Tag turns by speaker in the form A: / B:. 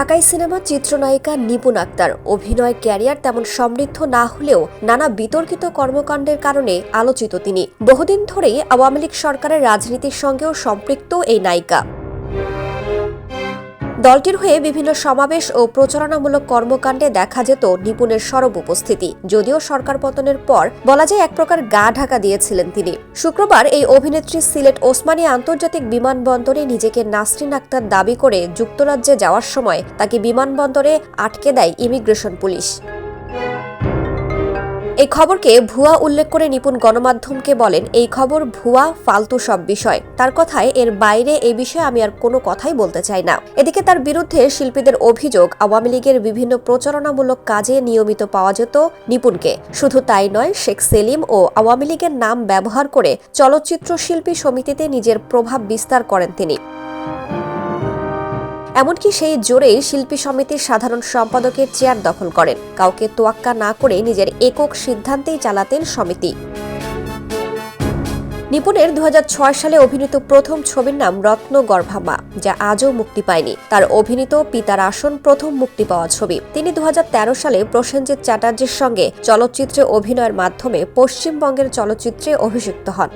A: ঢাকাই সিনেমা চিত্রনায়িকা নিপুণ আক্তার। অভিনয়, ক্যারিয়ার তেমন সমৃদ্ধ না হলেও নানা বিতর্কিত কর্মকাণ্ডের কারণে আলোচিত তিনি। বহুদিন ধরেই আওয়ামী লীগ সরকারের রাজনীতির সঙ্গেও সম্পৃক্ত এই নায়িকা। দলটির হয়ে বিভিন্ন সমাবেশ ও প্রচারণামূলক কর্মকাণ্ডে দেখা যেত নিপুণের সরব উপস্থিতি। যদিও সরকার পতনের পর বলা যায় এক প্রকার গা ঢাকা দিয়েছিলেন তিনি। শুক্রবার এই অভিনেত্রী সিলেট ওসমানী আন্তর্জাতিক বিমানবন্দরে নিজেকে নাসরিন আক্তার দাবি করে যুক্তরাজ্যে যাওয়ার সময় তাকে বিমানবন্দরে আটকে দেয় ইমিগ্রেশন পুলিশ। এই খবরকে ভুয়া উল্লেখ করে নিপুণ গণমাধ্যমকে বলেন, এই খবর ভুয়া, ফালতু সব বিষয়। তার কথায় এর বাইরে এই বিষয়ে আমি আর কোনো কথাই বলতে চাই না। এদিকে তার বিরুদ্ধে শিল্পীদের অভিযোগ, আওয়ামী লীগের বিভিন্ন প্রচারণামূলক কাজে নিয়মিত পাওয়া যেত নিপুণকে। শুধু তাই নয়, শেখ সেলিম ও আওয়ামী লীগের নাম ব্যবহার করে চলচ্চিত্র শিল্পী সমিতিতে নিজের প্রভাব বিস্তার করেন তিনি। এমনকি সেই জোরেই শিল্পী সমিতির সাধারণ সম্পাদকের চেয়ার দখল করেন। কাউকে তোয়াক্কা না করে নিজের একক সিদ্ধান্তেই চালাতেন সমিতি। নিপুণের দু হাজার ছয় সালে অভিনীত প্রথম ছবির নাম রত্ন গর্ভামা যা আজও মুক্তি পায়নি। তার অভিনীত পিতার আসন প্রথম মুক্তি পাওয়া ছবি। তিনি দু হাজার তেরো সালে প্রসেনজিৎ চ্যাটার্জির সঙ্গে চলচ্চিত্রে অভিনয়ের মাধ্যমে পশ্চিমবঙ্গের চলচ্চিত্রে অভিষিক্ত হন।